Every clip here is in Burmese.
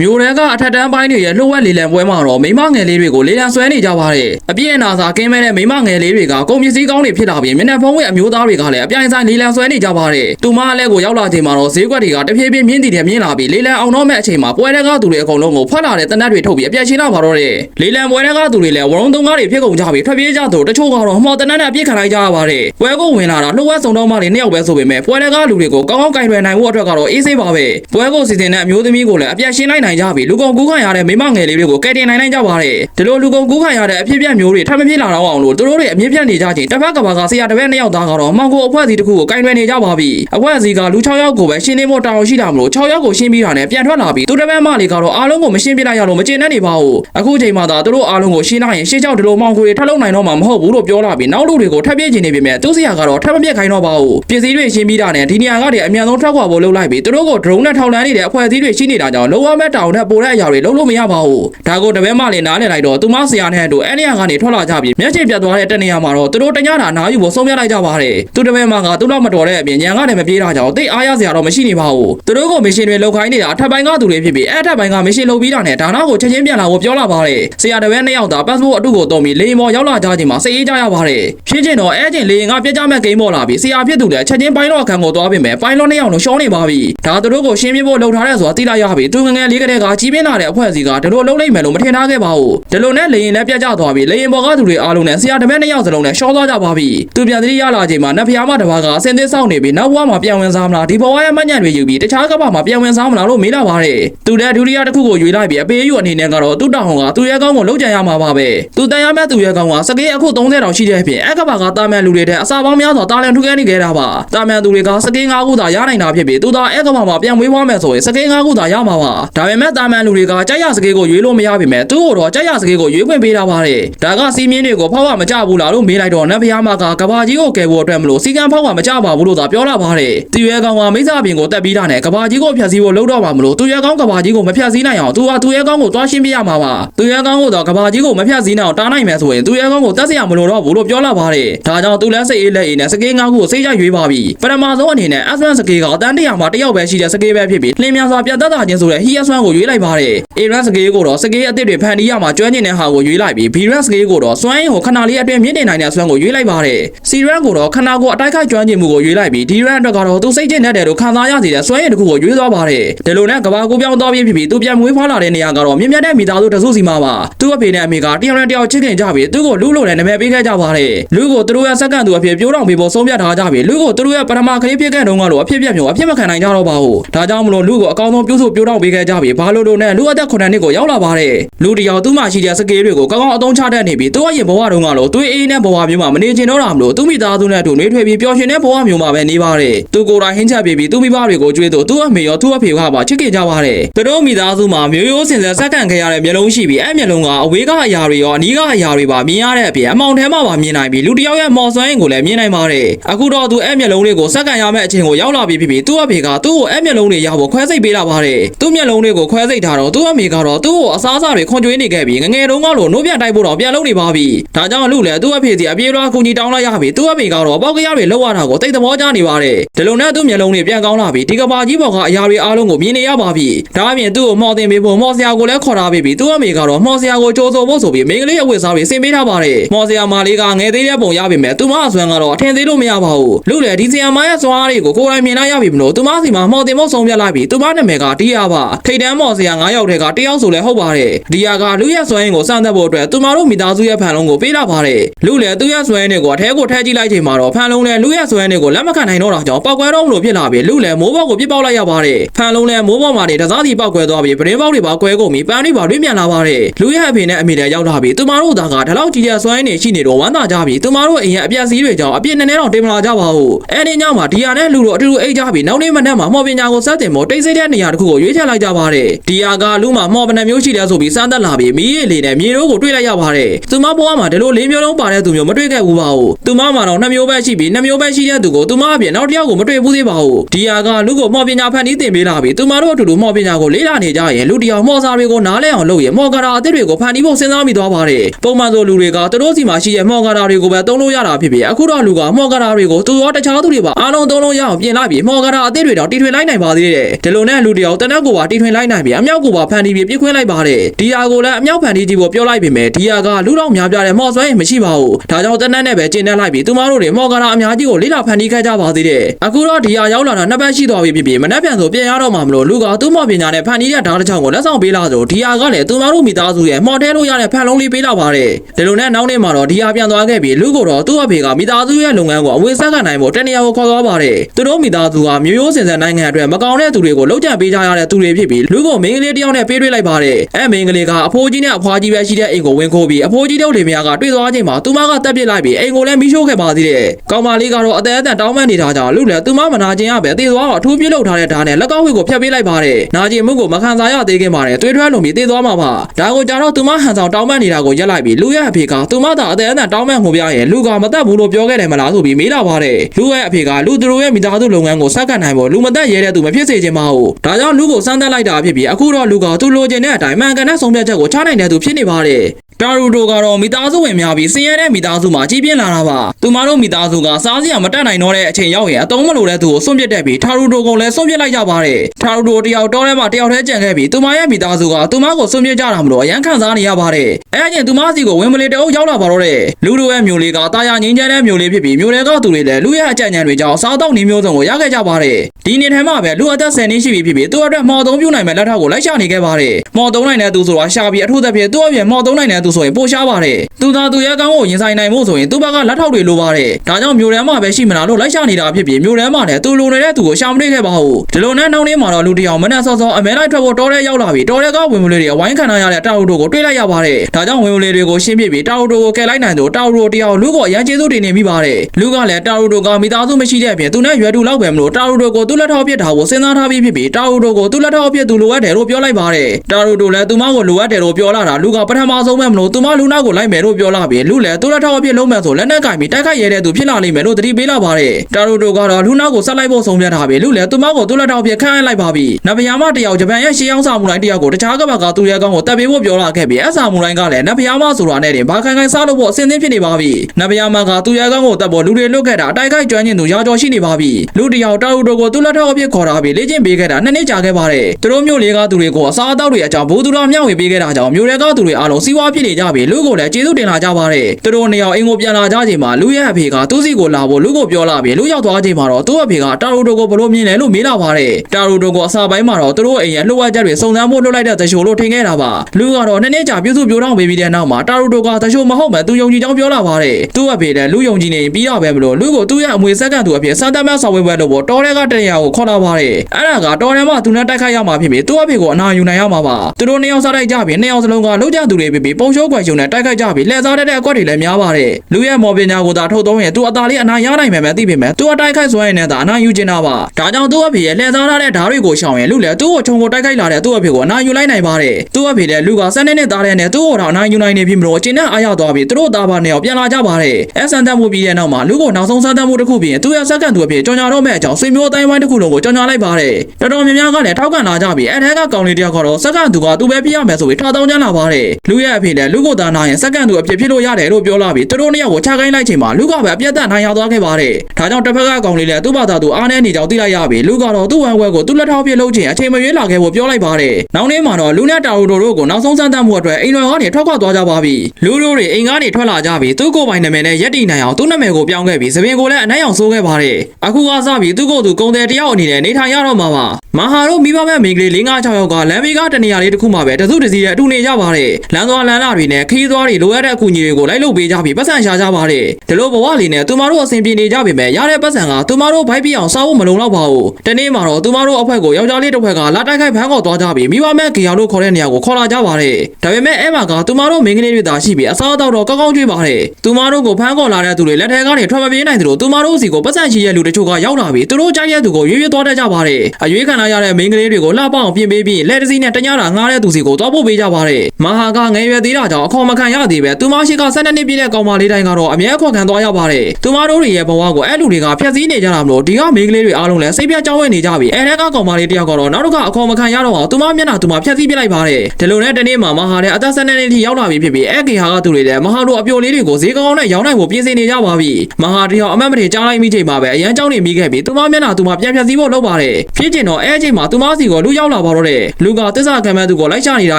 မျိုးရဲကအထက်တန်းပိုင်းတွေရဲ့လှုပ်ဝက်လေလံပွဲမှာတော့မိမငယ်လေးတွေကိုလေလံဆွဲနေကြပါတယ်အပြည့်အနာစာကင်းမဲ့တဲ့မိမငယ်လေးတွေကကုန်ပစ္စည်းကောင်းတွေဖြစ်လာပြီးမျက်နှာဖုံးဝဲအမျိုးသားတွေကလည်းအပြိုင်ဆိုင်လေလံဆွဲနေကြပါတယ်သူမအလဲကိုရောက်လာချိန်မှာတော့ဈေးကွက်တွေကတဖြည်းဖြည်းမြင့်တည်တယ်မြင့်လာပြီးလေလံအောင်တော့မဲ့အချိန်မှာပွဲတဲ့ကားသူတွေအကုန်လုံးကိုဖတ်လာတဲ့တနတ်တွေထုတ်ပြီးအပြည့်ရှင်းလာပါတော့တယ်လေလံပွဲတဲ့ကားသူတွေလည်းဝရုံသုံးကားတွေဖြစ်ကုန်ကြပြီးထွက်ပြေးကြသူတချို့ကတော့မှော်တနတ်နဲ့အပြည့်ခံလိုက်ကြရပါတယ်ပွဲကိုဝင်လာတာလှုပ်ဝက်စုံတော့မှလေးနှစ်ယောက်ပဲဆိုပေမဲ့ပွဲတဲ့ကားလူတွေကိုကောင်းကောင်းကင်တွယ်နိုင်ဖို့အတွက်ကတော့အေးဆေးပါပဲပွဲကိုစီစဉ်တဲ့အမျိုးသမီးကိုလည်းအပြည့်ရှင်းလိုက်နိုင်ကြပြီးလူကုန်ကူးခံရတဲ့မိမငယ်လေးတွေကိုကယ်တင်နိုင်နိုင်ကြပါတယ်ဒီလိုလူကုန်ကူးခံရတဲ့အဖြစ်အပျက်မျိုးတွေထပ်မဖြစ်လာတော့အောင်လို့သူတို့တွေအမြင့်ပြတ်နေကြချင်းတစ်ဖက်ကဘာကဆရာတစ်ပက်နှစ်ယောက်သားကတော့မောင်ကိုအဖွဲ့အစည်းတစ်ခုကိုကင်တွယ်နေကြပါပြီအဖွဲ့အစည်းကလူ6ယောက်ကိုပဲရှင်းနေဖို့တောင်းရှိတာမလို့6ယောက်ကိုရှင်းပြီးတာနဲ့ပြန်ထွက်လာပြီးသူတစ်ပက်မလေးကတော့အားလုံးကိုမရှင်းပြလိုက်ရလို့မကျေနပ်နေပါဘူးအခုချိန်မှာသာသူတို့အားလုံးကိုရှင်းလိုက်ရင်ရှင်းချောက်ဒီလိုမောင်ကိုတွေထပ်လုံနိုင်တော့မှာမဟုတ်ဘူးလို့ပြောလာပြီးနောက်လူတွေကိုထပ်ပြည့်ချင်နေပြီမဲ့သူဆရာကတော့ထပ်မပြတ်ခိုင်းတော့ပါဘူးပစ္စည်းတွေရှင်းပြီးတာနဲ့ဒီနေရာကတည်းအမြန်ဆုံးထွက်ခွာဖို့လုပ်လိုက်ပြီးသူတို့ကို drone နဲ့ထောက်လန်းနေတဲ့အဖွဲ့အစည်းတွေရှိနေတာကြောင့်လောကမဲ့တောင်နဲ့ပိုတဲ့အရာတွေလုံးလို့မရပါဘူးဒါကိုတပည့်မလေးနားလည်လိုက်တော့သူမဆရာနဲ့အတူအဲ့နေရာကနေထွက်လာကြပြီးမျက်ခြေပြတ်သွားတဲ့တနေရာမှာတော့သူတို့တညတာနားယူဖို့ဆုံးဖြတ်လိုက်ကြပါတယ်သူတပည့်မကသူ့တော့မတော်တဲ့အပြင်ညံကနေမပြေးတာကြောင့်တိတ်အားရစရာတော့မရှိနေပါဘူးသူတို့ကိုမရှင်တွေလောက်ခိုင်းနေတာအထက်ပိုင်းကသူတွေဖြစ်ပြီးအဲ့အထက်ပိုင်းကမရှင်လောက်ပြီးတာနဲ့ဒါနာကိုချက်ချင်းပြန်လာဖို့ပြောလာပါတယ်ဆရာတပည့်နှစ်ယောက်သာ passport အတုကိုတုံးပြီးလေရင်ပေါ်ရောက်လာကြချိန်မှာစိတ်အေးကြရပါတယ်ဖြစ်ချင်တော့အဲ့ချိန်လေရင်ကပြက်ကြမဲ့ဂိမ်းပေါ်လာပြီးဆရာဖြစ်သူလည်းချက်ချင်းပိုင်းတော့အခန်းကိုသွားပြင်မဲ့ပိုင်းတော့နှစ်ယောက်လုံးရှောင်းနေပါပြီဒါသူတို့ကိုရှင်းပြဖို့လှုပ်ထားတဲ့ဆိုတာသိလိုက်ရပြီသူငငယ်လေးကလေးကကြီးပြင်းလာတဲ့အဖွဲ့အစည်းကဒီလိုလှုပ်လိုက်မယ်လို့မထင်ထားခဲ့ပါဘူးဒီလိုနဲ့လေရင်လည်းပြက်ကြသွားပြီလေရင်ပေါ်ကသူတွေအားလုံးနဲ့ဆရာတပည့်နှစ်ယောက်စလုံးနဲ့ရှောင်းသွားကြပါပြီသူပြန်သတိရလာချိန်မှာနတ်ဖျားမတစ်ပါးကအစင်သစ်ဆောင်နေပြီးနောက်ဘဝမှာပြန်ဝင်စားမလားဒီဘဝရဲ့မှတ်ညံတွေယူပြီးတခြားကမ္ဘာမှာပြန်ဝင်စားမလားလို့မေးလာပါတယ်သူတဲ့ဒုတိယတစ်ခုကိုယူလိုက်ပြီးအပေးယူအနေနဲ့ကတော့သူ့တောင်ကသူ့ရဲ့ကောင်းကိုလှုပ်ကြံရမှာပါပဲသူတန်ရမဲ့သူ့ရဲ့ကောင်းကစကေးအခု30တောင်ရှိတဲ့အပြင်အကဘာကတာမန်လူတွေတဲ့အစာပေါင်းများစွာတာလန်ထုခဲနေခဲ့တာပါတာမန်သူတွေကစကေး9ခုသာရနိုင်တာဖြစ်ပြီးသူသာအကဘာမှာပြန်မွေးဖွားမယ်ဆိုရင်စကေး9ခုသာရမှာပါဒါပေမဲ့တာမန်လူတွေကကြိုက်ရစကေးကိုရွေးလို့မရပါပဲသူ့ကိုတော့ကြိုက်ရစကေးကိုရွေးခွင့်ပေးတာပါတယ်ဒါကစီးမင်းတွေကိုဖောက်ရမကြဘူးလားလို့မေးလိုက်တော့နတ်ဖျားမကကဘာကြီးကိုကယ်ဖို့အတွက်မလို့စီကံဖောက်ရမကြပါဘူးလို့သာပြောလာပါတယ်သူရဲ့ကောင်ကမိစ္ဆာပြင်ကိုတက်ပြီးတာနဲ့ကဘာကြီးကိုဖျက်ဆီးဖို့လုပ်တော့ပါမလို့သူရဲ့ကောင်ကဘာကြီးကိုမဖျက်ဆီးနိုင်အောင်သူဟာသူရဲ့ကောင်ကိုတွားရှင်းပြရမှာပါသူရဲ့ကောင်ကိုတော့ကဘာကြီးကိုမဖျက်ဆီးနိုင်အောင်တားနိုင်မယ်ဆိုရင်သူရဲ့ကောင်ကိုတက်စရာမလိုတော့ဘူးလို့ပြောလာပါတယ်ဒါကြောင့်သူလည်းစိတ်အေးလက်အေးနဲ့စကေးငါးခုကိုစိတ်ကြရွေးပါပြီပထမဆုံးအနေနဲ့အဆွမ်းစကေးကအတန်းတရာမှာတယောက်ပဲရှိတဲ့စကေးပဲဖြစ်ပြီးလင်းမြန်စွာပြတ်သက်တာချင်းဆိုတဲ့ဟီယဆွမ်းကိုရွေးလိုက်ပါတယ်အေရန်စကေးကိုတော့စကေးအစ်စ်တွေဖန်တီးရမှာကျွမ်းကျင်တဲ့ဟာကိုရွေးလိုက်ပြီးဘီရန်စကေးကိုတော့စွမ်းရည်ကိုခဏလေးအတွင်းမြင့်တင်နိုင်တဲ့ဆွမ်းကိုရွေးလိုက်ပါတယ်စီရန်ကိုတော့ခဏကိုအတိုက်ခိုက်ကျွမ်းကျင်မှုကိုရွေးလိုက်ပြီးဒီရန်အတွက်ကတော့သူစိတ်ကျင့်တတ်တယ်လို့ခံစားရစေတဲ့စွမ်းရည်တစ်ခုကိုရွေးသွားပါတယ်ဒီလိုနဲ့ကဘာကိုပြောင်းသွားပြီးဖြစ်ပြီးသူပြန်မွေးဖွားလာတဲ့နေရာကတော့မြင့်မြတ်တဲ့မိသားစုတစုစီမှာပါသူ့အဖေနဲ့အမေကတယောက်နဲ့တယောက်ချစ်ခင်ကြပြီးသူ့ကိုလူလို့လည်းနာမည်ပေးခဲ့ကြပါတယ်လူကိုသူတို့ရဲ့စက္ကန့်သူအဖြစ်ပြိုးတော်ပေးဖို့ဆုံးဖြတ်ထားကြပြီးလူကိုသူတို့ရဲ့ပထမခရီးဖြစ်ခဲ့တုန်းကလိုအဖြစ်ပြက်မျိုးအဖြစ်မခံနိုင်ကြတော့ပါဘူးဒါကြောင့်မလို့လူကိုအကောင်းဆုံးပြုစုပြိုးတော်ပေးခဲ့ကြပြီးဘာလို့လို့နဲ့လူအသက်9နှစ်ကိုရောက်လာပါတယ်လူတယောက်သူ့မှာရှိတဲ့စကေးတွေကိုကောင်းကောင်းအသုံးချတတ်နေပြီးသူ့ရဲ့ဘဝတုန်းကလိုသူ့အေးနဲ့ဘဝမျိုးမှာမနေချင်တော့တာမလို့သူ့မိသားစုနဲ့အတူနှွေးထွေးပြီးပျော်ရွှင်တဲ့ဘဝမျိုးမှာပဲနေပါတယ်သူကိုယ်တိုင်ဟင်းချက်ပြီးပြီးသူ့မိဘတွေကိုကြွေးသူသူ့အမေရောသူ့အဖေကပါချစ်ခင်ကြပါတယ်သူတို့မိသားစုမှာမျိုးရိုးစင်ဆက်စက္ကန့်ခဲ့ရတဲ့မျိုးလုံးရှိပြီးအဲ့မျိုးလုံးကအဝေးကအရာတွေရောအနီးကအရာတွေပါမြင်ရတဲ့အပြင်အမောင်ထဲမှာပါမြင်နိုင်ပြီးလူတစ်ယောက်ရဲ့မော်စွမ်းရင်ကိုလည်းမြင်နိုင်ပါတယ်အခုတော့သူအဲ့မျိုးလုံးလေးကိုစက္ကန့်ရမယ့်အချိန်ကိုရောက်လာပြီဖြစ်ပြီးသူ့အဖေကသူ့ကိုအဲ့မျိုးလုံးလေးရဖို့ခွဲစိတ်ပေးလာပါတယ်သူ့မျက်လုံးလေးကိုခွဲစိတ်ထားတော့သူ့အမေကတော့သူ့ကိုအစားအစာတွေခွန်ကျွေးနေခဲ့ပြီးငငယ်တုန်းကလိုနှုတ်ပြန်တိုက်ဖို့တော့ပြန်လုပ်နေပါပြီဒါကြောင့်လူလည်းသူ့အဖေစီအပြေးလွှားကူညီတောင်းလိုက်ရပြီးသူ့အမေကတော့ပေါက်ကရတွေလောက်ရတာကိုတိတ်သဘောကျနေပါတယ်ဒီလိုနဲ့သူ့မျက်လုံးတွေပြန်ကောင်းလာပြီးဒီကဘာကြီးဘော်ကအရာတွေအားလုံးကိုမြင်နေရပါပြီဒါအပြင်သူ့ကိုမော်တင်ပေးဖို့မော်ဆရာကိုလည်းခေါ်ထားပြီးပြီးသူ့အမေကတော့မော်ဆရာကိုကြိုးစိုးဖို့ဆိုပြီးမိန်းကလေးအဝတ်စားပြီးဆင်ပေးထားပါတယ်မော်ဆရာမလေးကငယ်သေးတဲ့ပုံရပေမဲ့သူမအစွမ်းကတော့အထင်သေးလို့မရပါဘူးလူလည်းဒီဆရာမရဲ့စွမ်းအားတွေကိုကိုယ်တိုင်မြင်လိုက်ရပြီမလို့သူမစီမှာမော်တင်ဖို့ဆုံးဖြတ်လိုက်ပြီးသူမနာမည်ကတီးရပါထိတ်တန်းမော်ဆရာ9ယောက်ထဲကတယောက်ဆိုလဲဟုတ်ပါတယ်ဒီယာကလူရဲ့စွမ်းရင်ကိုစမ်းသပ်ဖို့အတွက်သူမတို့မိသားစုရဲ့ဖန်လုံးကိုပေးလာပါတယ်လူလည်းသူ့ရဲ့စွမ်းရင်တွေကိုအထဲကိုထည့်ကြည့်လိုက်ချိန်မှာတော့ဖန်လုံးလည်းလူရဲ့စွမ်းရင်တွေကိုလက်မခံနိုင်တော့တာကြောင့်ပောက်ကွဲတော့မလို့ဖြစ်လာပြီးလူလည်းမိုးဘောက်ကိုပြစ်ပေါက်လိုက်ရပါတယ်ဖန်လုံးလည်းမိုးဘောက်မှာနေတစားစီပောက်ကွဲသွားပြီးပရင်းပေါက်တွေပါကွဲကုန်ပြီးပန်းတွေပါတွင်းပြန်လာပါတယ်လူရဲ့အဖေနဲ့အမေလည်းရောက်လာပြီးသူမတို့သားကဒီလောက်ကြီးတဲ့စွမ်းရင်တွေရှိနေတော့ဝမ်းသာကြပြီးသူမတို့အိမ်ရဲ့အပြက်စီးတွေကြောင့်အပြစ်နည်းနည်းတော့တင်မလာကြပါဘူးအဲ့ဒီညမှာဒီယာနဲ့လူတို့အတူတူအိတ်ကြပြီးနောက်နေ့မနက်မှာမော်ပညာကိုစတင်ဖို့တိတ်ဆိတ်တဲ့နေရာတစ်ခုကိုရွေးချယ်လိုက်ကြပါတယ်ဒီယာကလူမှာမော်ပညာမျိုးရှိတယ်ဆိုပြီးစမ်းသပ်လာပြီးမီးရည်လေးနဲ့မြေတို့ကိုတွေ့လိုက်ရပါတယ်သူမဘဝမှာဒီလိုလေးမျိုးလုံးပါတဲ့သူမျိုးမတွေ့ခဲ့ဘူးပါဘူးသူမမှာတော့နှစ်မျိုးပဲရှိပြီးနှစ်မျိုးပဲရှိတဲ့သူကိုသူမအပြင်နောက်တစ်ယောက်ကိုမတွေ့ဘူးသေးပါဘူးဒီယာကလူကိုမော်ပညာဖန်တီးတင်ပေးလာပြီးသူမတို့အတူတူမော်ပညာကိုလေ့လာနေကြရင်လူတစ်ယောက်မော်စာတွေကိုနားလဲအောင်လုပ်ရင်မော်ကာရာအသစ်တွေကိုဖန်တီးဖို့စဉ်းစားမိသွားပါတယ်ပုံမှန်ဆိုလူတွေကသူတို့စီမှာရှိတဲ့မော်ကာရာတွေကိုပဲသုံးလို့ရတာဖြစ်ပြီးအခုတော့လူကမော်ကာရာတွေကိုသူရောတခြားသူတွေပါအားလုံးသုံးလို့ရအောင်ပြင်လိုက်ပြီးမော်ကာရာအသစ်တွေတော့တီထွင်လိုက်နိုင်ပါသေးတယ်ဒီလိုနဲ့လူတစ်ယောက်တနက်ကိုပါတီထွင်လိုက်နိုင်ပြီးအမြောက်ကိုပါဖန်တီးပြီးပြစ်ခွင်းလိုက်ပါတယ်ဒီဟာကိုလည်းအမြောက်ဖန်တီးကြည့်ဖို့ပြောလိုက်ပေမဲ့ဒီဟာကလူတော်များပြားတဲ့မော်ဆွဲရင်မရှိပါဘူးဒါကြောင့်တနက်နဲ့ပဲကျင်းတက်လိုက်ပြီးသူမတို့တွေမော်ကရာအများကြီးကိုလိလာဖန်တီးခဲ့ကြပါသေးတယ်အခုတော့ဒီဟာရောက်လာတာနှစ်ပတ်ရှိသွားပြီဖြစ်ဖြစ်မနှက်ပြန်ဆိုပြင်ရတော့မှမလို့လူကသူ့မော်ပညာနဲ့ဖန်တီးတဲ့ဓာတ်တစ်ချောင်းကိုလက်ဆောင်ပေးလာဆိုဒီဟာကလည်းသူမတို့မိသားစုရဲ့မော်တဲလို့ရတဲ့ဖန်လုံးလေးပေးလာပါတယ်ဒီလိုနဲ့နောက်နေ့မှာတော့ဒီဟာပြန်သွားခဲ့ပြီးလူကိုတော့သူ့အဖေကမိသားစုရဲ့လုပ်ငန်းကိုအဝေးဆက်ကနိုင်ဖို့တနေရာကိုခေါ်သွားပါတယ်သူတို့မိသားစုကမျိုးရိုးစင်စင်နိုင်ငံအတွက်မကောင်းတဲ့သူတွေကိုလှုပ်ကြံပေးကြရတဲ့သူတွေဖြစ်ပြီးလူကိုမင်းကလေးတယောက်နဲ့ပေးတွေ့လိုက်ပါတယ်အဲမင်းကလေးကအဖိုးကြီးနဲ့အဖွားကြီးပဲရှိတဲ့အိမ်ကိုဝင်ခိုးပြီးအဖိုးကြီးတို့လေမယားကတွေ့သွားချိန်မှာသူမကတက်ပစ်လိုက်ပြီးအိမ်ကိုလည်းမိရှို့ခဲ့ပါသေးတယ်ကောင်မလေးကတော့အသက်အသက်တောင်းပန်နေတာကြောင့်လူလည်းသူမမနာကျင်ရပဲတည်သွားတော့အထူးပြုတ်လုပ်ထားတဲ့ဓာတ်နဲ့လက်ကောက်ဝိတ်ကိုဖျက်ပေးလိုက်ပါတယ်နာကျင်မှုကိုမခံစားရသေးခင်ပါတယ်တွေးထွန်းလုံပြီးတည်သွားမှာပါဒါကိုကြတော့သူမဟန်ဆောင်တောင်းပန်နေတာကိုရက်လိုက်ပြီးလူရဲ့အဖေကသူမသာအသက်အသက်တောင်းပန်မှုပြရင်လူကမတက်ဘူးလို့ပြောခဲ့တယ်မလားဆိုပြီးမေးလာပါတယ်လူရဲ့အဖေကလူသူတို့ရဲ့မိသားစုလုပ်ငန်းကိုစက္ကန့်နိုင်ဖို့လူမသက်ရဲတဲ့သူမဖြစ်စေချင်ပါဘူးဒါကြောင့်လူကိုစမ်းသပ်လိုက်တာဖြစ်ပြီးအခုတော့လူကသူလိုချင်တဲ့အတိုင်းမှန်ကန်တဲ့ဆုံးဖြတ်ချက်ကိုချနိုင်တဲ့သူဖြစ်နေပါတယ် တာရူတိုကတော့မိသားစုဝင်များပြီးစင်ရတဲ့မိသားစုမှာကြီးပြင်းလာတာပါသူမတို့မိသားစုကစားစရာမတက်နိုင်တော့တဲ့အချိန်ရောက်ရင်အတုံးမလို့တဲ့သူကိုစွန့်ပစ်တတ်ပြီးတာရူတိုကလည်းစွန့်ပစ်လိုက်ကြပါတယ်တာရူတိုတယောက်တော့ထဲမှာတယောက်တည်းကြံခဲ့ပြီးသူမရဲ့မိသားစုကသူမကိုစွန့်ပစ်ကြတာမလို့အရန်ခံစားနေရပါတယ်အဲအချင်းသူမစီကိုဝင်မလေးတအုပ်ရောက်လာပါတော့တယ်လူတို့ရဲ့မျိုးလေးကတာယာငင်းချမ်းတဲ့မျိုးလေးဖြစ်ပြီးမျိုးတွေကသူတွေလည်းလူရဲ့အကြံဉာဏ်တွေကြောင့်စားတော့နေမျိုးစုံကိုရခဲ့ကြပါတယ်ဒီနေ့ထဲမှာပဲလူအသက်10နှစ်ရှိပြီဖြစ်ပြီးသူ့အတွက်မော်သုံးပြနိုင်မဲ့လက်ထောက်ကိုလိုက်ရှာနေခဲ့ပါတယ်မော်သုံးနိုင်တဲ့သူဆိုတာရှာပြီးအထူးသဖြင့်သူ့အပြင်မော်သုံးနိုင်တဲ့သူဆိုရင်ပိုရှားပါတယ်သူသာသူရဲ့ကောင်းကိုရင်ဆိုင်နိုင်ဖို့ဆိုရင်သူ့ဘက်ကလက်ထောက်တွေလိုပါတယ်ဒါကြောင့်မျိုးထဲမှာပဲရှိမလားလို့လိုက်ရှာနေတာဖြစ်ပြီးမျိုးထဲမှာလည်းသူလိုနေတဲ့သူကိုရှာမတွေ့ခဲ့ပါဘူးဒီလိုနဲ့နောက်နေ့မှာတော့လူတစ်ယောက်မနဲ့စောစောအမဲလိုက်ထွက်ဖို့တော်တဲ့ရောက်လာပြီးတော်တဲ့ကဝင်မလေးတွေအဝိုင်းခံရတဲ့တာဝူတို့ကိုတွေ့လိုက်ရပါတယ်ဒါကြောင့်ဝင်မလေးတွေကိုရှင်းပြပြီးတာဝူတို့ကိုကယ်လိုက်နိုင်တော့တာဝူတို့တယောက်လူကိုအရန်ကျေးဇူးတင်နေမိပါတယ်လူကလည်းတာဝူတို့ကမိသားစုမရှိတဲ့အပြင်သူနဲ့ရွယ်တူလောက်ပဲမလို့တာဝူတို့ကိုသူ့လက်ထောက်ပြစ်ထားဖို့စဉ်းစားထားပြီးဖြစ်ပြီးတာဝူတို့ကိုသူ့လက်ထောက်ပြစ်သူလိုအပ်တယ်လို့ပြောလိုက်ပါတယ်တာဝူတို့လည်းသူမကိုလိုအပ်တယ်လို့ပြောလာတာလူကပထမဆုံးပဲမလို့သူမလူနာကိုလိုက်မယ်လို့ပြောလာပြီးလူလည်းသူ့လက်ထောက်အပြစ်လုံးမယ်ဆိုလက်နဲ့ကင်ပြီးတိုက်ခိုက်ရတဲ့သူဖြစ်လာလိမ့်မယ်လို့သတိပေးလာပါတယ်တာဝူတို့ကတော့လူနာကိုဆက်လိုက်ဖို့ဆုံးဖြတ်ထားပြီးလူလည်းသူမကိုသူ့လက်ထောက်ပြစ်ခန့်အပ်လိုက်ပါပြီနဗယာမတယောက်ဂျပန်ရဲ့ရှေးအောင်စာမှုတိုင်းတယောက်ကိုတခြားကမ္ဘာကသူရဲ့ကောင်းကိုတပ်ပေးဖို့ပြောလာခဲ့ပြီးအစာမှုတိုင်းကလည်းနဗယာမဆိုတာနဲ့တင်ဘာခိုင်ခိုင်စားလို့ဖို့အဆင်သင့်ဖြစ်နေပါပြီနဗယာမကသူရဲ့ကောင်းကိုတပ်ဖို့လူတွေလွတ်ခဲ့တာအတိုက်ခိုက်ကျွမ်းကျင်သူရာကျော်ရှိနေပါပြီလူတယောက်တာဝူတို့ကိုသူ့လက်ထောက်အပြစ်ခေါ်ထားပြီးလေ့ကျင့်ပေးခဲ့တာနှစ်နှစ်ကြာခဲ့ပါတယ်သူတို့မျိုးလေးကသူတွေကိုအစားအသောက်တွေအကြောင်းဘိုးသူတော်မျှဝေပေးခဲ့တာကြောင့်မျိုးတွေကသူတွေအားလုံးစီးပွားဖြစ်နေကြပြီးလူကိုလည်းကျေးဇူးတင်လာကြပါတယ်သူတို့နှစ်ယောက်အိမ်ကိုပြန်လာကြချိန်မှာလူရဲ့အဖေကသူ့စီကိုလာဖို့လူကိုပြောလာပြီးလူရောက်သွားချိန်မှာတော့သူ့အဖေကတာရူတိုကိုဘလို့မြင်လဲလို့မေးလာပါတယ်တာရူတိုကိုအစာပိုင်းမှာတော့သူတို့အိမ်ရဲ့လှုပ်ဝက်ချက်တွေစုံစမ်းဖို့လှုပ်လိုက်တဲ့သရှိုးလို့ထင်ခဲ့တာပါလူကတော့နှစ်နှစ်ကြာပြုစုပြောင်းပေးပြီးတဲ့နောက်မှာတာရူတိုကသရှိုးမဟုတ်မှသူယုံကြည်ကြောင်းပြောလာပါတယ်သူ့အဖေလည်းလူယုံကြည်နေပြီးရပဲမလို့လူကိုသူ့ရဲ့အမွေစက္ကန့်သူအဖြစ်စံတမ်းမဆောင်ဝဲပွဲလို့ပေါ်တော်ရဲကတရရာကိုခေါ်လာပါတယ်အဲ့ဒါကတော်ရဲမှသူနဲ့တိုက်ခိုက်ရမှာဖြစ်ပြီးသူ့အဖေကိုအနာယူနိုင်ရမှာပါသူတို့နှစ်ယောက်စားတိုက်ကြပြီးနှစ်ယောက်စလုံးကလှုပ်ကြသူတွေဖြစ်ပြီးပုံရှိုးကွယ်ရှုံနဲ့တိုက်ခိုက်ကြပြီးလက်စားတဲ့အကွက်တွေလည်းများပါတယ်လူရဲ့မော်ပညာကိုသာထုတ်သုံးရင်သူအသာလေးအနာရနိုင်မယ်ပဲသိပေမဲ့သူအတိုက်ခိုက်ဆိုရင်လည်းသာအနာယူကျင်တာပါဒါကြောင့်သူ့အဖေရဲ့လက်စားထားတဲ့ဓာတ်တွေကိုရှောင်ရင်လူလည်းသူ့ကိုခြုံကိုတိုက်ခိုက်လာတဲ့သူ့အဖေကိုအနာယူလိုက်နိုင်ပါတယ်သူ့အဖေလည်းလူကစနေနဲ့သားတဲ့နဲ့သူ့ကိုတော့အနာယူနိုင်နေပြီမလို့အကျဉ်းနဲ့အားရသွားပြီးသူတို့သားပါနဲ့ပြန်လာကြပါတယ်အဲဆန်တတ်မှုပြီးတဲ့နောက်မှာလူကိုနောက်ဆုံးဆန်တတ်မှုတစ်ခုပြီးသူ့ရဲ့စက္ကန့်သူအဖေကြောင်ညာတော့မဲ့အကြောင်းဆွေမျိုးအတိုင်းဝိုင်းတစ်ခုလုံးကိုကြောင်ညာလိုက်ပါတယ်တော်တော်များများကလည်းထောက်ကန်လာကြပြီးအဲထဲကကောင်လေးတယောက်ကတော့စက္ကန့်သူကသူပဲပြရမယ်ဆိုပြီးထားတောင်းချမ်းလာပါတယ်လူရဲ့အဖေလည်းလူကိုသားနာရင်စက္ကန့်သူအဖြစ်ဖြစ်လို့ရတယ်လို့ပြောလာပြီးသူတို့နှစ်ယောက်ကိုချခိုင်းလိုက်ချိန်မှာလူကပဲအပြတ်သက်နိုင်ရောက်သွားခဲ့ပါတယ်ဒါကြောင့်တစ်ဖက်ကကောင်လေးလည်းသူ့ဘာသာသူအားနဲ့နေကြောင်းသိလိုက်ရပြီးလူကတော့သူ့ဝမ်းဝဲကိုသူ့လက်ထောက်ပြလုပ်ချင်အချိန်မရွေးလာခဲ့ဖို့ပြောလိုက်ပါတယ်နောက်နေ့မှာတော့လူနဲ့တာရူတိုတို့ကိုနောက်ဆုံးစမ်းသပ်မှုအတွက်အိမ်တော်ကနေထွက်ခွာသွားကြပါပြီလူတို့တွေအိမ်ကနေထွက်လာကြပြီးသူ့ကိုယ်ပိုင်နာမည်နဲ့ရက်တီနိုင်အောင်သူ့နာမည်ကိုပြောင်းခဲ့ပြီးသပင်ကိုလည်းအနိုင်အောင်ဆိုးခဲ့ပါတယ်အခုကစပြီးသူ့ကိုယ်သူကုံတယ်တယောက်အနေနဲ့နေထိုင်ရတော့မှာပါမဟာတို့မိဘမဲ့မိန်းကလေး၄၅6ယောက်ကလမ်းဘေးကတနေရာလေးတစ်ခုမှပဲတစုတစည်းရဲ့အတူနေကြပါတယ်လမ်းသွားလမ်းလာတွေနဲ့ခီးသွားတွေလိုအပ်တဲ့အကူအညီတွေကိုလိုက်လုပ်ပေးကြပြီးပတ်စံရှာကြပါတယ်ဒီလိုဘဝလေးနဲ့သူမတို့အဆင်ပြေနေကြပေမဲ့ရတဲ့ပတ်စံကသူမတို့ဘိုက်ပြအောင်စားဖို့မလုံလောက်ပါဘူးတနေ့မှာတော့သူမတို့အဖွဲ့ကိုယောက်ျားလေးတစ်ဖွဲ့ကလာတိုက်ခိုက်ဖမ်းခေါ်သွားကြပြီးမိဘမဲ့ကေယောင်တို့ခေါ်တဲ့နေရာကိုခေါ်လာကြပါတယ်ဒါပေမဲ့အဲ့မှာကသူမတို့မိန်းကလေးတွေသာရှိပြီးအစားအသောက်တော့ကောင်းကောင်းကျွေးပါတယ်သူမတို့ကိုဖမ်းခေါ်လာတဲ့သူတွေလက်ထက်ကနေထွက်မပြေးနိုင်သလိုသူမတို့စီကိုပတ်စံရှိတဲ့လူတချို့ကရောက်လာပြီးသူတို့ကြိုက်တဲ့သူကိုရွေးရွေးသွားတတ်ကြပါတယ်အရွေးခံရတဲ့မိန်းကလေးတွေကိုလှပအောင်ပြင်ပေးပြီးလက်တစည်းနဲ့တညတာငားတဲ့သူစီကိုသွားဖို့ပေးကြပါတယ်မဟာကငယ်ရွယ်သေးတာတာကြောင့်အခေါ်မခံရသေးပဲသူမရှိက12နှစ်ပြည့်တဲ့ကောင်မလေးတိုင်းကတော့အမြဲအခေါ်ခံသွားရပါတယ်သူမတို့တွေရဲ့ဘဝကိုအဲ့လူတွေကဖျက်ဆီးနေကြတာမလို့ဒီကမိန်းကလေးတွေအားလုံးလည်းစိတ်ပြတ်ကြောက်ဝဲနေကြပြီအဲ့ထဲကကောင်မလေးတယောက်ကတော့နောက်တစ်ခါအခေါ်မခံရတော့အောင်သူမမျက်နှာသူမဖျက်ဆီးပြလိုက်ပါတယ်ဒီလိုနဲ့တနေ့မှာမဟာတဲ့အသက်12နှစ်ထိရောက်လာပြီဖြစ်ပြီးအဲ့ကေဟာကသူတွေလည်းမဟာတို့အပြိုလေးတွေကိုဈေးကောင်းနဲ့ရောင်းနိုင်ဖို့ပြင်ဆင်နေကြပါပြီမဟာတယောက်အမတ်မထေကြားလိုက်မိချိန်မှာပဲအရန်ကြောက်နေမိခဲ့ပြီးသူမမျက်နှာသူမပြန်ဖျက်ဆီးဖို့လုပ်ပါတယ်ဖြစ်ကျင်တော့အဲ့အချိန်မှာသူမစီကိုလူရောက်လာပါတော့တယ်လူကသစ္စာခံမဲ့သူကိုလိုက်ချနေတာ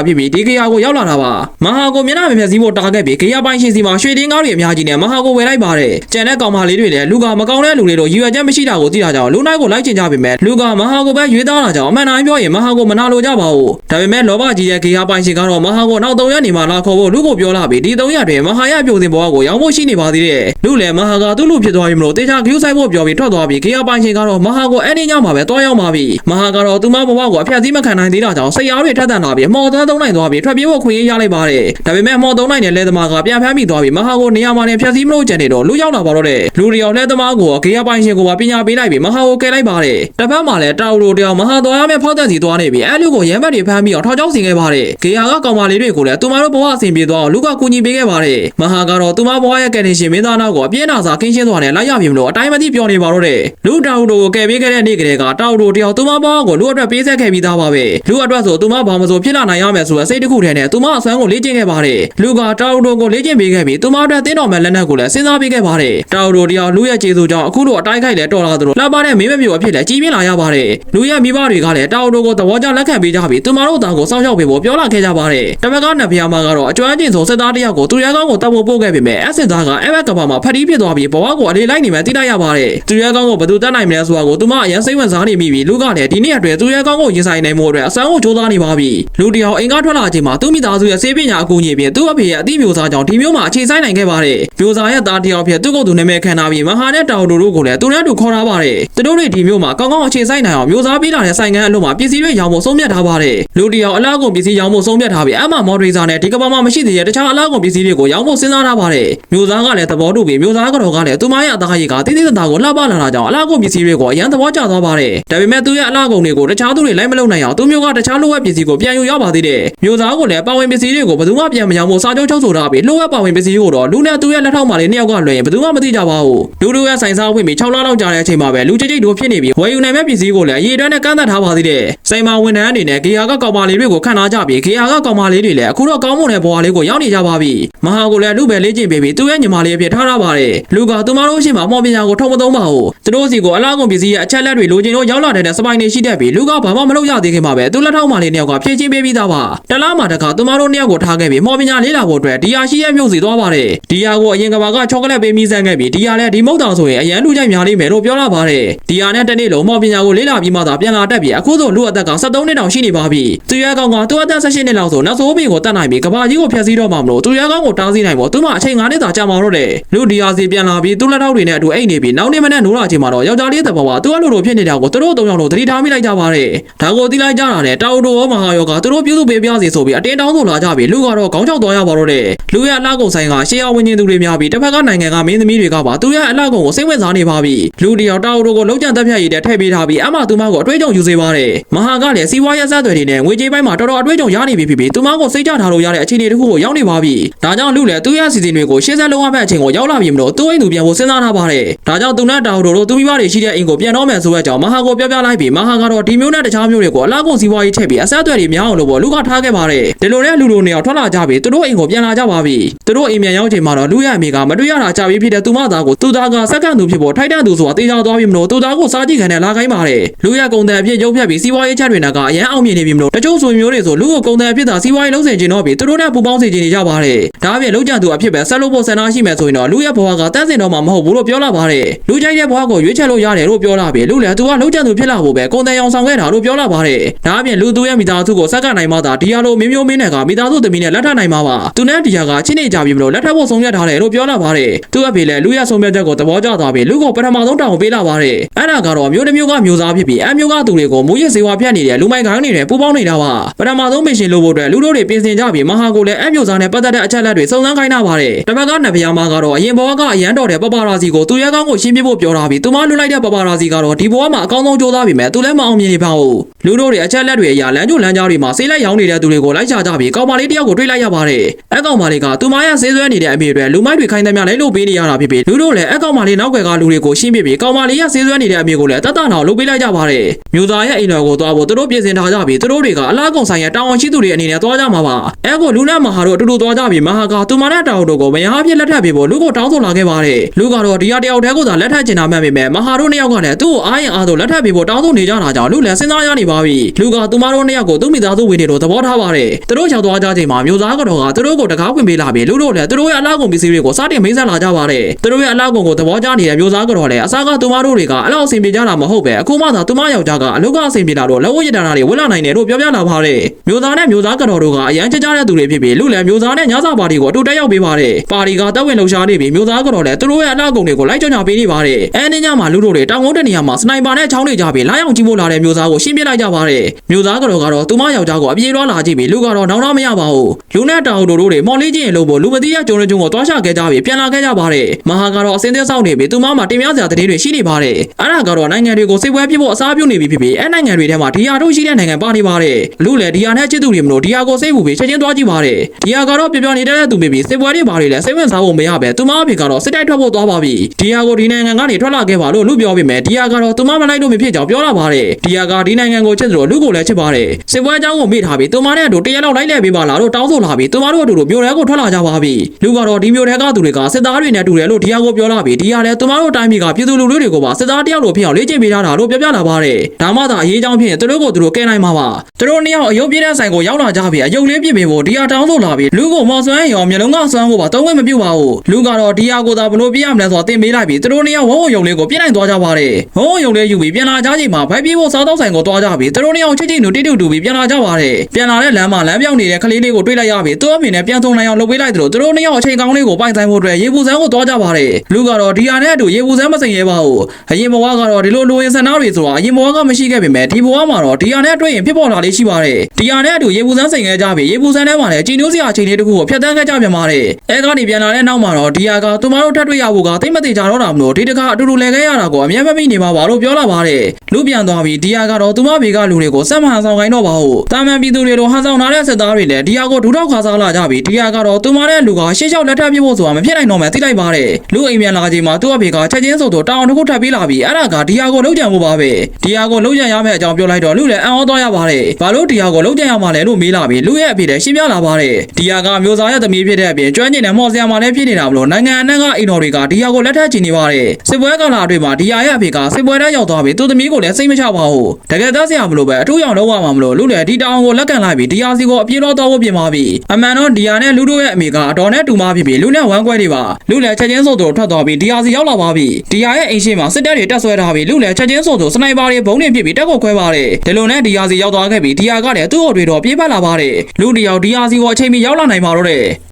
ဖြစ်ပြီးဒီကေဟာကိုရောက်လာတာပါမဟာကိုမျက်နှာမဖျက်ဆီးဖို့တားခဲ့ပြီးကေဟာပိုင်ရှင်စီမှာရွှေတင်းကားတွေအများကြီးနဲ့မဟာကိုဝယ်လိုက်ပါတယ်ကျန်တဲ့ကောင်မလေးတွေလည်းလူကမကောင်းတဲ့လူတွေတို့ရည်ရွယ်ချက်မရှိတာကိုသိတာကြောင့်လူနိုင်ကိုလိုက်ချင်ကြပေမဲ့လူကမဟာကိုပဲရွေးသားတာကြောင့်အမှန်တိုင်းပြောရင်မဟာကိုမနာလိုကြပါဘူးဒါပေမဲ့လောဘကြီးတဲ့ကေဟာပိုင်ရှင်ကတော့မဟာကိုနောက်၃ရက်နေမှလာခေါ်ဖို့လူကိုပြောလာပြီးဒီ၃ရက်တွင်မဟာရပြိုစင်ဘဝကိုရောင်းဖို့ရှိနေပါသေးတယ်လူလည်းမဟာကသူ့လူဖြစ်သွားပြီမလို့တေချာဂယူးဆိုင်ဖို့ပြောပြီးထွက်သွားပြီးကေဟာပိုင်ရှင်ကတော့မဟာကိုအဲ့ဒီညမှာပဲတွားရောက်ပါပြီမဟာကတော့သူမဘဝကိုအဖျက်ဆီးမခံနိုင်သေးတာကြောင့်စိတ်အားတွေထက်သန်လာပြီးမော်သားသုံးနိုင်သွားပြီးထွက်ပြေးဖို့ခွင့်ရရလိုက်ပါတယ်ဒါပေမဲ့မော်သုံးနိုင်တဲ့လဲသမားကပြန်ဖမ်းမိသွားပြီးမဟာကိုနေရာမှာနေဖျက်ဆီးမလို့ကြံနေတော့လူရောက်လာပါတော့တယ်လူတယောက်လဲသမားကိုကေဟာပိုင်ရှင်ကိုပါပညာပေးလိုက်ပြီးမဟာကိုကယ်လိုက်ပါတယ်တစ်ဖက်မှာလည်းတာဝရိုတယောက်မဟာသွားရမယ့်ဖောက်သက်စီသွားနေပြီးအဲ့လူကိုရဲဘက်တွေဖမ်းပြီးတော့ထောက်ချောက်စီခဲ့ပါတယ်ကေဟာကကောင်မလေးတွေကိုလည်းသူမတို့ဘဝအဆင်ပြေသွားအောင်လူကကူညီပေးခဲ့ပါတယ်မဟာကတော့သူမဘဝရဲ့ကယ်တင်ရှင်မင်းသားနောက်ကိုအပြင်းအထန်ကင်းရှင်းသွားတယ်လိုက်ရပြီမလို့အတိုင်းမသိပြောနေပါတော့တယ်လူတာဝရိုကိုကယ်ပေးခဲ့တဲ့နေ့ကလေးကတာဝရိုတယောက်သူမဘဝကိုလူအတွက်ပေးဆက်ခဲ့ပြီးသားပါပဲလူအတွက်ဆိုသူမဘာမဆိုဖြစ်လာနိုင်ရမယ်ဆိုတဲ့စိတ်တစ်ခုတည်းနဲ့သူမအဆွမ်းကိုလေ့ကျင့်ခဲ့ပါတယ်လူကတာဝရိုကိုလေ့ကျင့်ပေးခဲ့ပြီးသူမအတွက်တင်းတော်မဲ့လက်နက်ကိုလည်းစဉ်းစားပေးခဲ့ပါတယ်တာဝရိုတယောက်လူရဲ့ခြေစွကြောင့်အခုလိုအတိုင်းခိုက်လဲတော်လာသလိုလှပတဲ့မင်းမမျိုးအဖြစ်လဲကြီးပြင်းလာရပါတယ်လူရဲ့မိဘတွေကလည်းတာဝရိုကိုသဘောကျလက်ခံပေးကြပြီးသူမတို့အသားကိုစောင့်ရှောက်ပေးဖို့ပြောလာခဲ့ကြပါတယ်တပတ်ကနဖျားမကတော့အကျွမ်းကျင်ဆုံးစစ်သားတယောက်ကိုသူရဲကောင်းကိုတပ်ဖို့ပို့ခဲ့ပေမဲ့အဆင်သားကအဲ့ဘက်ကဘာမှာဖတ်တီးဖြစ်သွားပြီးဘဝကိုအလေးလိုက်နေမှသိလိုက်ရပါတယ်သူရဲကောင်းကိုဘယ်သူတတ်နိုင်မလဲဆိုတာကိုသူမအရင်စိတ်ဝင်စားနေမိပြီးလူကလည်းဒီနေ့အတွင်းသူရဲကောင်းကိုရင်ဆိုင်နိုင်မှုအတွက်အစမ်းကိုစူးစမ်းနေပါပြီလူတယောက်အိမ်ကထွက်လာချိန်မှာသူ့မိသားစုရဲ့ဆေးပညာအကူအညီဖြင့်သူ့အဖေရဲ့အသိမျိုးစားကြောင့်ဒီမျိုးမှာအခြေဆိုင်နိုင်ခဲ့ပါတယ်မျိုးစားရဲ့သားတယောက်ဖြစ်သူ့ကိုယ်သူနာမည်ခံထားပြီးမဟာနဲ့တောင်တူတို့ကိုလည်းသူနဲ့တူခေါ်ထားပါတယ်သူတို့တွေဒီမျိုးမှာကောင်းကောင်းအခြေဆိုင်နိုင်အောင်မျိုးစားပေးလာတဲ့ဆိုင်ကန်းအလို့မှာပစ္စည်းတွေရောင်းဖို့ဆုံးဖြတ်ထားပါတယ်လူတယောက်အလားကုန်ပစ္စည်းရောင်းဖို့ဆုံးဖြတ်ထားပြီးအမှမော်ဒရေစာနဲ့ဒီကမ္ဘာမှာမရှိသေးတဲ့တခြားအလားကုန်ပစ္စည်းတွေကိုရောင်းဖို့စဉ်းစားထားပါတယ်မျိုးစားကလည်းသဘောတူပြီးမျိုးစားကတော့ကလည်းသူမရဲ့အသားရည်ကတိတိတသားကိုလှပလာတာကြောင့်အလားကုန်ပစ္စည်းတွေကိုအရန်သဘောကျသွားပါတယ်ဒါပေမဲ့သူရဲ့အလားကုန်တွေကိုတခြားသူတွေလိုက်မလုပ်နိုင်အောင်သူမျိုးကတခြားလိုအပ်ပစ္စည်းကိုပြန်ယူရပါသေးတယ်မျိုးစားကိုလည်းပါဝင်ပစ္စည်းတွေကိုဘယ်သူမှပြန်မရောင်းဖို့စာချုပ်ချုပ်ဆိုထားပြီးလိုအပ်ပါဝင်ပစ္စည်းကိုတော့လူနဲ့သူရဲ့လက်ထောက်မှလည်းနှစ်ယောက်ကလွှဲရင်ဘယ်သူမှမသိကြပါဘူးလူတို့ရဲ့ဆိုင်စားဝင်ပြီး6လလောက်ကြာတဲ့အချိန်မှာပဲလူကြိတ်ကြိတ်တို့ဖြစ်နေပြီးဝယ်ယူနိုင်မဲ့ပစ္စည်းကိုလည်းအရေးအတွင်းနဲ့ကန့်သတ်ထားပါသေးတယ်စိန်မာဝန်ထမ်းအနေနဲ့ဂေဟာကကောင်မလေးတွေကိုခံထားကြပြီးဂေဟာကကောင်မလေးတွေလည်းအခုတော့ကောင်းမွန်တဲ့ဘဝလေးကိုရောက်နေကြပါပြီမဟာကိုလည်းလူပဲလေ့ကျင့်ပေးပြီးသူ့ရဲ့ညီမလေးအဖြစ်ထားထားပါတယ်လူကသူမတို့ရှိမှမော်ပညာကိုထုံမသုံးပါဘူးသူတို့စီကိုအလားကုန်ပစ္စည်းရဲ့အချက်လက်တွေလိုချင်လို့ရောက်လာတဲ့စပိုင်တွေရှိတတ်ပြီးလူကဘာမှမလုပ်ရသေးခင်မှာပဲသူလက်ထောက်မလေးနှစ်ယောက်ကဖြည့်ချင်းပေးပြီးသားပါတလားမှာတခါသူမတို့နှစ်ယောက်ကိုထားခဲ့ပြီးမော်ပညာလေးလာဖို့အတွက်ဒီယာရှိရဲ့မြို့စီသွားပါတယ်ဒီယာကိုအရင်ကဘာကချောကလက်ပေးမိစမ်းခဲ့ပြီးဒီယာလည်းဒီမုတ်တောင်ဆိုရင်အရန်လူကြိုက်များလိမ့်မယ်လို့ပြောလာပါတယ်ဒီယာနဲ့တနေ့လုံးမော်ပညာကိုလေးလာပြီးမှသာပြန်လာတတ်ပြီးအခုဆိုလူအသက်က73နှစ်တောင်ရှိနေပါပြီသူရဲကောင်ကသူ့အသက်18နှစ်လောက်ဆိုနောက်ဆိုးဘီကိုတတ်နိုင်ပြီးကဘာကြီးကိုဖျက်ဆီးတော့မှမလို့သူရဲကောင်ကိုတားဆီးနိုင်ဖို့သူမအချိန်9နှစ်သာကြာမှာတော့တယ်လူဒီယာစီပြန်လာပြီးသူ့လက်ထောက်တွေနဲ့အတူအိတ်နေပြီးနောက်နေ့မနေ့နိုးလာချိန်မှာတော့ယောက်ျားလေးသဘောကသူ့အလိုလိုဖြစ်နေတာကိုသူတို့သုံးယောက်လုံးသတိထားမိလိုက်ကြပါတယ်ဒါကိုသိလိုက်ကြတာနဲ့တာအိုတိုရောမဟာယောကသူတို့ပြုစုပေးပြစီဆိုပြီးအတင်းတောင်းဆိုလာကြပြီးလူကတော့ခေါင်းချောက်သွားရပါတော့တယ်လူရဲ့အလှကုန်ဆိုင်ကရှေးရဝင်းချင်းသူတွေများပြီးတစ်ဖက်ကနိုင်ငံကမင်းသမီးတွေကပါသူရဲ့အလှကုန်ကိုစိတ်ဝင်စားနေပါပြီလူတယောက်တာအိုတိုကိုလုံးချန်တက်ဖြတ်ရည်တဲ့ထည့်ပေးထားပြီးအမသူမကိုအတွေ့အကြုံယူစေပါတယ်မဟာကလည်းစီးပွားရေးဆက်သွယ်တွေနဲ့ငွေကြေးပိုင်းမှာတော်တော်အတွေ့အကြုံရနေပြီဖြစ်ပြီးသူမကိုစိတ်ချထားလို့ရတဲ့အခြေအနေတစ်ခုကိုရောက်နေပါပြီဒါကြောင့်လူလည်းသူရဲ့အစီအစဉ်တွေကိုရှေ့ဆက်လုံးဝမဲ့အချိန်ကိုရောက်လာပြီမလို့သူ့အိမ်သူပြန်ဖို့စဉ်းစားထားပါတယ်ဒါကြောင့်သူနဲ့တာအိုတိုတို့သူမိဘတွေရှိတဲ့အိမ်ကိုပြန်တော့မယ်ဆိုတဲ့အကြောင်းမဟာကိုပြောပြလိုက်ပြီးမဟာကတော့ဒီမျိုးနဲ့တခြားမျိုးတွေကိုအလားကုန်စီးပွားရေးထည့်ပြီးအဆက်အသွယ်တွေများအောင်လို့ပေါ့လူကထားခဲ့ပါတယ်ဒီလိုနဲ့လူလိုနေအောင်ထွက်လာကြပြီးသူတို့အိမ်ကိုပြန်လာကြပါပြီသူတို့အိမ်ပြန်ရောက်ချိန်မှာတော့လူရဲ့အမေကမတွေ့ရတာကြာပြီဖြစ်တဲ့သူမသားကိုသူသားကစက္ကန့်သူဖြစ်ဖို့ထိုက်တန်သူဆိုတာတေချာသွားပြီမလို့သူသားကိုစားကြည့်ခံနဲ့လာခိုင်းပါတယ်လူရဲ့ကုံတန်အဖြစ်ရုပ်ဖြတ်ပြီးစီးပွားရေးချက်တွေနဲ့ကအရန်အောင်မြင်နေပြီမလို့တချို့ဆိုမျိုးတွေဆိုလူကိုကုံတန်အဖြစ်သာစီးပွားရေးလုံးစင်ကျင်တော့ပြီးသူတို့နဲ့ပူပေါင်းစေချင်နေကြပါတယ်ဒါအပြင်လုံးကြသူအဖြစ်ပဲဆက်လို့ဖို့ဆန္ဒရှိမယ်ဆိုရင်တော့လူရဲ့ဘဝကတန်းစင်တော့မှမဟုတ်ဘူးလို့ပြောလာပါတယ်လူကြိုက်တဲ့ဘဝကိုရွေးချယ်လို့ရတယ်လို့ပြောလာပြီးလူလည်းသူကလုံးကြသူဖြစ်လာဖို့ပဲကုံတန်အောင်ဆောင်ခဲ့တာလို့ပြောလာပါတယ်ဒါအပြင်လူသူရဲ့မိသားစုကိုစက္ကန့်နိုင်မှသာဒီဟာလိုမင်းမျိုးမင်းနဲ့ကမိသားစုသမီးနဲ့လက်ထပ်နိုင်မှာပါသူနဲ့ဒီဟာကချင်းနေကြပြီမလို့လက်ထပ်ဖို့ဆုံးဖြတ်ထားတယ်လို့ပြောလာပါတယ်သူ့အဖေလည်းလူရဲ့ဆုံးဖြတ်ချက်ကိုသဘောကျသွားပြီးလူကိုပထမဆုံးတောင်းပေးလာပါတယ်အဲ့ဒါကတော့မျိုးတစ်မျိုးကမျိုးစားဖြစ်ပြီးအမျိုးကသူတွေကိုမူရစ်စေဝါဖြတ်နေတဲ့လူမိုက်ကိုင်းတွေနဲ့ပူးပေါင်းနေတာပါပထမဆုံးမရှင်လို့ဖို့အတွက်လူတို့တွေပြင်ဆင်ကြပြီးမဟာကိုလည်းအမျိုးစားနဲ့ပတ်သက်တဲ့အချက်လက်တွေစုံစမ်းခိုင်းတာပါတယ်တပတ်ကနဗယာမာကတော့အရင်ဘဝကအရန်တော်တဲ့ပပရာစီကိုသူရဲကောင်းကိုရှင်းပြဖို့ပြောတာပြီးသူမလွတ်လိုက်တဲ့ပပရာစီကတော့ဒီဘဝမှာအကောင်းဆုံးကြိုးစားပြီးမဲ့သူလည်းမအောင်မြင်နေပါဘူးလူတို့တွေအချက်လက်တွေအရာလမ်းကျိုးလမ်းကြားတွေမှာဆေးလိုက်ရောင်းနေတဲ့သူတွေကိုလိုက်ချကြပြီးကောင်းမလေးတယောက်ကိုတွေ့လိုက်ရပါတယ်။အကောင်မလေးကသူမရဲ့ဆေးဆွဲနေတဲ့အမေတွေလူမိုက်တွေခိုင်းသမျှလဲလို့ပေးနေရတာဖြစ်ပြီးလူတို့လည်းအကောင်မလေးနောက်ွယ်ကလူတွေကိုရှင်းပြပြီးကောင်မလေးရဲ့ဆေးဆွဲနေတဲ့အမေကိုလည်းတတ်တာနောက်လုပ်ပေးလိုက်ကြပါတယ်။မျိုးသားရဲ့အိမ်တော်ကိုသွားဖို့သူတို့ပြင်ဆင်ထားကြပြီးသူတို့တွေကအလားကုန်ဆိုင်ရဲ့တာဝန်ရှိသူတွေအနေနဲ့သွားကြမှာပါ။အဲကိုလူနဲ့မဟာတို့အတူတူသွားကြပြီးမဟာကသူမနဲ့တာဝန်တို့ကိုမယားဖြစ်လက်ထပ်ပေးဖို့လူကိုတောင်းဆိုလာခဲ့ပါတယ်။လူကတော့ဒီဟာတယောက်တည်းကိုသာလက်ထပ်ချင်တာမှန်ပေမဲ့မဟာတို့နှစ်ယောက်ကလည်းသူ့ကိုအားရင်အားဆိုလက်ထပ်ပေးဖို့တောင်းဆိုနေကြတာကြောင့်လူလည်းစဉ်းစားရနေပါပြီ။လူကသူမတို့နှစ်ယောက်ကိုသူ့မိသားစုဝင်တွေတို့သဘောထားပါတယ်။သူတို့ရောက်သွားကြချိန်မှာမျိုးသားကတော့ကသူတို့ကိုတကားဝင်ပေးလာပြီးလူတို့လည်းသူတို့ရဲ့အလားကုန်ပစ္စည်းတွေကိုစတင်မိတ်ဆက်လာကြပါတယ်။သူတို့ရဲ့အလားကုန်ကိုသဘောကျနေတဲ့မျိုးသားကတော့လည်းအစားကသူမတို့တွေကအလောက်အဆင်ပြေကြတာမဟုတ်ပဲအခုမှသာသူမယောက်ျားကအလုကအဆင်ပြေလာတော့လက်ဝတ်ရတနာတွေဝတ်လာနိုင်တယ်လို့ပြောပြလာပါတယ်။မျိုးသားနဲ့မျိုးသားကတော့တို့ကအရန်ကြကြတဲ့သူတွေဖြစ်ပြီးလူလည်းမျိုးသားနဲ့ညစာပါတီကိုအတူတက်ရောက်ပေးပါတယ်။ပါတီကတပ်ဝင်လှူရှားနေပြီးမျိုးသားကတော့လည်းသူတို့ရဲ့အလားကုန်တွေကိုလိုက်ကြောင်ညာပေးနေပါတယ်။အဲဒီညမှာလူတို့တွေတောင်ကုန်းတဲ့နေရာမှာစနိုက်ပါနဲ့ချောင်းနေကြပြီးလာရောက်ကြည့်ဖို့လာတဲ့မျိုးသားကိုရှင်းပြလိုက်ကြပါတယ်။မျိုးသားကတော့ကတော့သူမယောက်ျားကိုအပြေးလွှားလာကြည့်ပြီးလူကတော့နောင်တော့မရပါဘူး။လူနဲ့တောင်တို့တို့တွေမော်လေးချင်းလို့ဖို့လူမသိရကျုံကျုံကိုတွားချခဲ့ကြပြီးပြန်လာခဲ့ကြပါတယ်။မဟာကတော့အစင်းသေးဆောင်နေပြီးသူမမှာတင်ပြစရာသတင်းတွေရှိနေပါတယ်။အဲ့ဒါကတော့နိုင်ငံတွေကိုစိတ်ပွဲပြဖို့အစားပြုနေပြီဖြစ်ပြီးအဲနိုင်ငံတွေထဲမှာဒီဟာတို့ရှိတဲ့နိုင်ငံပါနေပါတယ်။လူလည်းဒီဟာနဲ့ချစ်သူတွေမလို့ဒီဟာကိုစိတ်ပူပြီးချက်ချင်းသွားကြည့်ပါတယ်။ဒီဟာကတော့ပြပြနေတဲ့သူဖြစ်ပြီးစိတ်ပွဲတွေဘာတွေလဲစိတ်ဝင်စားဖို့မရပဲသူမအဖေကတော့စစ်တိုက်ထွက်ဖို့သွားပါပြီ။ဒီဟာကိုဒီနိုင်ငံကနေထွက်လာခဲ့ပါလို့လူပြောပြီးမယ်ဒီဟာကတော့သူမမလိုက်လို့မဖြစ်ကြောင်ပြောလာပါတယ်။ဒီဟာကဒီနိုင်ငံကိုချစ်သလိုလူကိုလည်းချစ်ပါတယ်။စစ်ပွဲအကြောင်းကိုမေ့ထားပြီးသူမနဲ့အတူတရက်လောက်လိုက်လဲပေးပါလားလို့တောင်းဆိုလာပြီးသူမတို့အတူတူမျိုးထဲကိုထွက်လာကြပါပြီ။လူကတော့ဒီမျိုးထဲကသူတွေကစစ်သားတွေနဲ့တူတယ်လို့ဒီဟာကိုပြောလာပြီးဒီဟာလည်းသူမတို့တိုင်းပြည်ကပြည်သူလူထုတွေကိုပါစစ်သားတယောက်လိုဖြစ်အောင်လေ့ကျင့်ပေးထားတာလို့ပြောပြလာပါတယ်။ဒါမှသာအရေးကြောင်းဖြစ်ရင်သူတို့ကိုသူတို့ကဲနိုင်မှာပါ။သူတို့နှစ်ယောက်အယုတ်ပြည့်တဲ့ဆိုင်ကိုရောက်လာကြပြီးအယုတ်လေးပြစ်ပေးဖို့ဒီဟာတောင်းဆိုလာပြီးလူကိုမော်ဆွမ်းရောမျိုးလုံးကဆွမ်းဖို့ပါသုံးဝဲမပြုတ်ပါဘူး။လူကတော့ဒီဟာကိုသာဘလို့ပြရမလဲဆိုတော့တင်ပေးလိုက်ပြီးသူတို့နှစ်ယောက်ဝုံဝုံယုံလေးကိုပြစ်နိုင်သွားကြပါတယ်။ဝုံဝုံယုံလေးယူပြီးပြန်လာကြချိန်မှာဗိုက်ပြေးဖို့စားတော့ဆိုင်ကိုသွားကြပြီးသူတို့နှစ်ယောက်ချစ်ချစ်နူတိတူတူပြီးပြန်လာကြပါတယ်။ပြန်လာတဲ့လမ်းမှာလမ်းပြောင်းနေတဲ့ကလေးလေးကိုတွေ့လိုက်ရပြီးသူ့အမေနဲ့ပြန်ထုံနိုင်အောင်လုပ်ပေးလိုက်သလိုသူတို့နှစ်ယောက်အချိန်ကောင်းလေးကိုပိုင်ဆိုင်ဖို့အတွက်ရေပူစမ်းကိုသွားကြပါတယ်။လူကတော့ဒီဟာနဲ့အတူရေပူစမ်းမစိန်ရဲပါဘူး။အရင်ဘဝကတော့ဒီလိုလိုရင်ဆန္ဒတွေဆိုတာအရင်ဘဝကမရှိခဲ့ပေမဲ့ဒီဘဝမှာတော့ဒီဟာနဲ့တွေ့ရင်ဖြစ်ပေါ်လာလေးရှိပါတယ်။ဒီဟာနဲ့အတူရေပူစမ်းစိန်ခဲ့ကြပြီးရေပူစမ်းထဲမှာလည်းကြည်နိုးစရာအချိန်လေးတစ်ခုကိုဖျက်ဆီးခဲ့ကြပြန်ပါတယ်။အဲကနေပြန်လာတဲ့နောက်မှာတော့ဒီဟာကသူမတို့ထပ်တွေ့ရဖို့ကသိမသိကြတော့တာမလို့ဒီတခါအတူတူလဲခဲ့ရတာကိုအမြဲမမိနေပါပါလို့ပြောလာပါတယ်။လူပြန်သွားပြီးဒီဟာကတော့သူမဘေကလူတွေကိုစက်မှန်ဆောင်ခိုင်းတော့ပါဘူး။တာမန်ပြည်သူတွေလိုဟန်ဆောင်လာတဲ့စစ်သားတွေလည်းဒီဟာကိုဒူတော့ခါစားလာကြပြီးဒီဟာကတော့သူမတဲ့လူကရှေ့လျှောက်လက်ထပ်ပြဖို့ဆိုတာမဖြစ်နိုင်တော့မှသိလိုက်ပါတယ်။လူအိမ်ပြန်လာချိန်မှာသူ့အဖေကချက်ချင်းဆိုတော့တောင်းတစ်ခုထပ်ပေးလာပြီးအဲ့ဒါကဒီဟာကိုလုံးကြံဖို့ပါပဲ။ဒီဟာကိုလုံးကြံရမယ့်အကြောင်းပြောလိုက်တော့လူလည်းအံ့ဩသွားရပါတယ်။ဘာလို့ဒီဟာကိုလုံးကြံရမှာလဲလို့မေးလာပြီးလူရဲ့အဖေလည်းရှင်းပြလာပါတယ်။ဒီဟာကမျိုးစားရဲ့သမီးဖြစ်တဲ့အပြင်ကျွမ်းကျင်တဲ့မော်စရာမလည်းဖြစ်နေတာမလို့နိုင်ငံအနှံ့ကအိမ်တော်တွေကဒီဟာကိုလက်ထပ်ချင်နေပါတယ်။စစ်ပွဲကာလအတွင်းမှာဒီဟာရဲ့အဖေကစစ်ပွဲထဲရောက်သွားပြီးသူ့သမီးကိုလည်းစိတ်မချပါဘူး။တကယ်သားစရာမလို့ပဲအထူးရောင်လုံးဝမှာမလို့လူလည်းဒီတောင်ကိုလက်ကန်လိုက်ပြီးဒီဟာစီကိုအပြေးတော့တော့ဖို့ပြင်ပါပြီ။အမှန်တော့ဒီဟာနဲ့လူတို့ရဲ့အမေကအတော်နဲ့တူမဖြစ်ပြီးလူနဲ့ဝမ်းကွဲနေပါ။လူလည်းချက်ချင်းဆိုသူထွက်သွားပြီးဒီဟာစီရောက်လာပါပြီ။ဒီဟာရဲ့အိမ်ရှိမှာစစ်တပ်တွေတက်ဆွဲထားပြီးလူလည်းချက်ချင်းဆိုသူစနိုက်ပါတွေဘုံတွေဖြစ်ပြီးတက်ကိုခွဲပါတယ်။ဒီလိုနဲ့ဒီဟာစီရောက်သွားခဲ့ပြီးဒီဟာကလည်းသူ့အတွေတော့ပြေးပတ်လာပါတယ်။လူတယောက်ဒီဟာစီကိုအချိန်မီရောက်လာနိုင်ပါတော့တယ်။